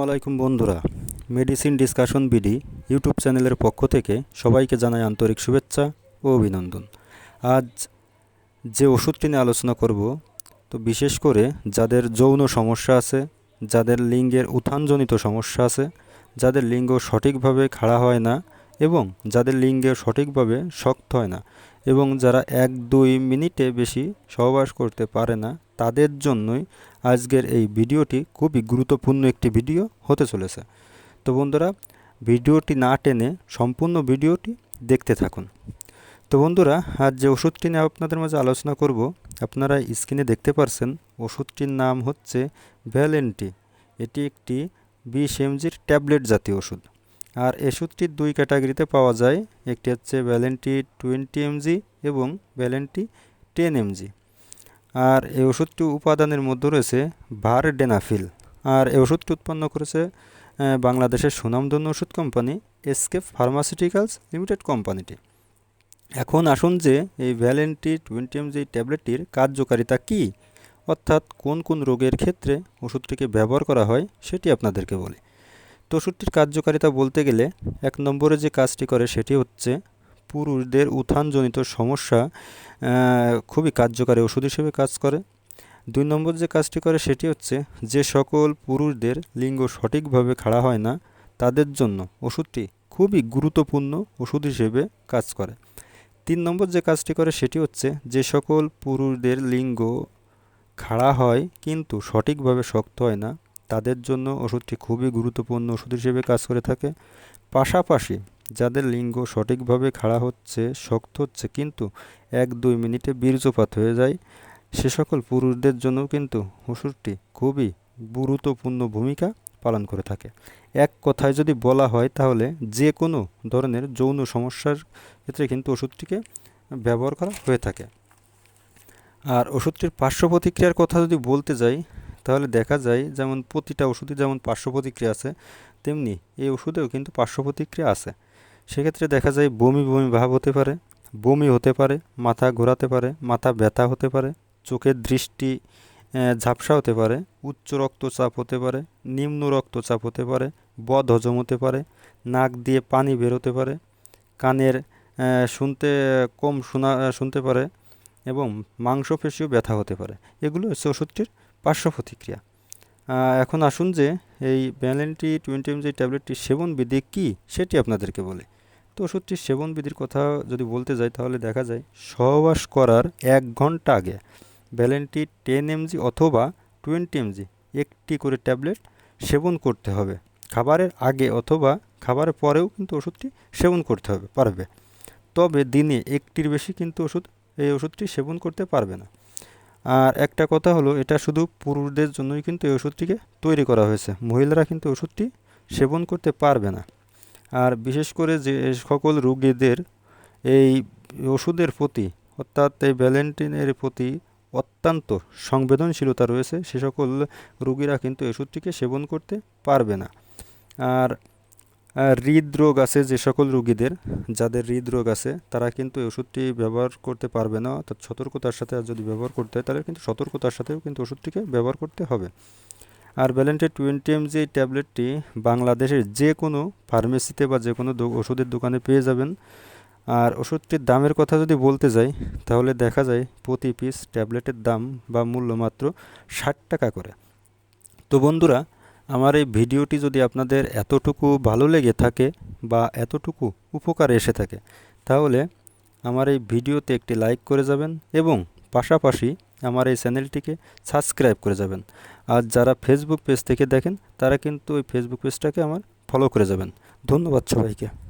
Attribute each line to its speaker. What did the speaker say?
Speaker 1: আলাইকুম বন্ধুরা। Medicine discussion BD YouTube চ্যানেলের পক্ষ থেকে সবাইকে জানাই আন্তরিক শুভেচ্ছা ও অভিনন্দন। আজ যে ওষুধটি নিয়ে আলোচনা করব, তো বিশেষ করে যাদের যৌন সমস্যা আছে, যাদের লিঙ্গের উত্থানজনিত সমস্যা আছে, যাদের লিঙ্গ সঠিকভাবে খাড়া হয় না এবং যাদের লিঙ্গে সঠিকভাবে শক্ত হয় না এবং যারা এক দুই মিনিটে বেশি সহবাস করতে পারে না তাদের জন্যই আজকের এই ভিডিওটি খুবই গুরুত্বপূর্ণ একটি ভিডিও হতে চলেছে। তো বন্ধুরা, ভিডিওটি না টেনে সম্পূর্ণ ভিডিওটি দেখতে থাকুন। তো বন্ধুরা, আজ যে ওষুধটি নিয়ে আপনাদের মাঝে আলোচনা করব, আপনারা স্ক্রিনে দেখতে পারছেন, ওষুধটির নাম হচ্ছে ভ্যালেন্টি। এটি একটি বিশ এমজির ট্যাবলেট জাতীয় ওষুধ। আর ওষুধটি দুই ক্যাটাগরিতে পাওয়া যায়, একটি হচ্ছে ভ্যালেন্টি টোয়েন্টি এমজি এবং ভ্যালেন্টি টেন এমজি। আর এই ওষুধটি উপাদানের মধ্যে রয়েছে ভার ডেনাফিল আর এই ওষুধটি উৎপন্ন করেছে বাংলাদেশের সুনামধন্য ওষুধ কোম্পানি এসকেপ ফার্মাসিউটিক্যালস লিমিটেড কোম্পানিটি। এখন আসুন যে এই ভ্যালেন্টি টোয়েন্টি এমজি ট্যাবলেটটির কার্যকারিতা কী, অর্থাৎ কোন কোন রোগের ক্ষেত্রে ওষুধটিকে ব্যবহার করা হয় সেটি আপনাদেরকে বলি। তো ওষুধটির কার্যকারিতা বলতে গেলে এক নম্বরে যে কাজটি করে সেটি হচ্ছে পুরুষদের উত্থানজনিত সমস্যা খুবই কার্যকারী ওষুধ হিসেবে কাজ করে। দুই নম্বর যে কাজটি করে সেটি হচ্ছে যে সকল পুরুষদের লিঙ্গ সঠিকভাবে খাড়া হয় না, তাদের জন্য ওষুধটি খুবই গুরুত্বপূর্ণ ওষুধ হিসেবে কাজ করে। তিন নম্বর যে কাজটি করে সেটি হচ্ছে যে সকল পুরুষদের লিঙ্গ খাড়া হয় কিন্তু সঠিকভাবে শক্ত হয় না, তাদের জন্য ওষুধটি খুবই গুরুত্বপূর্ণ ওষুধ হিসেবে কাজ করে থাকে। পাশাপাশি যাদের লিঙ্গ সঠিকভাবে খাড়া হচ্ছে, শক্ত হচ্ছে, কিন্তু এক দুই মিনিটে বীর্যপাত হয়ে যায়। সে সকল পুরুষদের জন্য কিন্তু ওষুধটি খুবই গুরুত্বপূর্ণ ভূমিকা পালন করে থাকে। এক কথায় যদি বলা হয় তাহলে যে কোনো ধরনের যৌন সমস্যার ক্ষেত্রে কিন্তু ওষুধটিকে ব্যবহার করা হয়ে থাকে। আর ওষুধটির পার্শ্ব প্রতিক্রিয়ার কথা যদি বলতে যাই, তাহলে দেখা যায় যেমন প্রতিটা ওষুধে যেমন পার্শ্ব প্রতিক্রিয়া আছে, তেমনি এই ওষুধেও কিন্তু পার্শ্ব প্রতিক্রিয়া আছে। সেক্ষেত্রে দেখা যায় বমি বমি ভাব হতে পারে, বমি হতে পারে, মাথা ঘোরাতে পারে, মাথা ব্যথা হতে পারে, চোখের দৃষ্টি ঝাপসা হতে পারে, উচ্চ রক্তচাপ হতে পারে, নিম্ন রক্তচাপ হতে পারে, বদ হজম হতে পারে, নাক দিয়ে পানি বেরোতে পারে, কানের শুনতে কম শোনা, শুনতে পারে এবং মাংসপেশিও ব্যথা হতে পারে। এগুলো হচ্ছে ওষুধটির পার্শ্ব প্রতিক্রিয়া। এখন আসুন যে এই ব্যালেন্টি টোয়েন্টি এম যে ট্যাবলেটটির সেবনবিধি কী, সেটি আপনাদেরকে বলে। তো ওষুধটির সেবনবিধির কথা যদি বলতে যাই, তাহলে দেখা যায় সহবাস করার এক ঘণ্টা আগে ব্যালেন্টি টেন এমজি অথবা টোয়েন্টি এমজি একটি করে ট্যাবলেট সেবন করতে হবে। খাবারের আগে অথবা খাবারের পরেও কিন্তু ওষুধটি সেবন করতে হবে, পারবে। তবে দিনে একটির বেশি কিন্তু ওষুধ, এই ওষুধটি সেবন করতে পারবে না। আর একটা কথা হলো, এটা শুধু পুরুষদের জন্যই কিন্তু এই ওষুধটিকে তৈরি করা হয়েছে। মহিলারা কিন্তু ওষুধটি সেবন করতে পারবে না। আর বিশেষ করে যে সকল রুগীদের এই ওষুধের প্রতি, অর্থাৎ এই ভ্যালেন্টিনের প্রতি অত্যন্ত সংবেদনশীলতা রয়েছে, সে সকল রুগীরা কিন্তু ওষুধটিকে সেবন করতে পারবে না। আর হৃদরোগ আছে যে সকল রুগীদের, যাদের হৃদরোগ আছে, তারা কিন্তু ওষুধটি ব্যবহার করতে পারবে না, অর্থাৎ সতর্কতার সাথে যদি ব্যবহার করতে হয়, তাহলে কিন্তু সতর্কতার সাথেও কিন্তু ওষুধটিকে ব্যবহার করতে হবে। আর ব্যালেন্টে টোয়েন্টি এম জি ট্যাবলেটটি বাংলাদেশের যে কোনো ফার্মেসিতে বা যে কোনো ওষুধের দোকানে পেয়ে যাবেন। আর ওষুধটির দামের কথা যদি বলতে যাই, তাহলে দেখা যায় প্রতি পিস ট্যাবলেটের দাম বা মূল্য মাত্র ষাট টাকা করে। তো বন্ধুরা, আমার এই ভিডিওটি যদি আপনাদের এতটুকু ভালো লেগে থাকে বা এতটুকু উপকার এসে থাকে, তাহলে আমার এই ভিডিওতে একটি লাইক করে যাবেন এবং পাশাপাশি আমার এই চ্যানেলটিকে সাবস্ক্রাইব করে যাবেন। আর যারা ফেসবুক পেজ থেকে দেখেন, তারা কিন্তু ওই ফেসবুক পেজটাকে আমার ফলো করে যাবেন। ধন্যবাদ সবাইকে।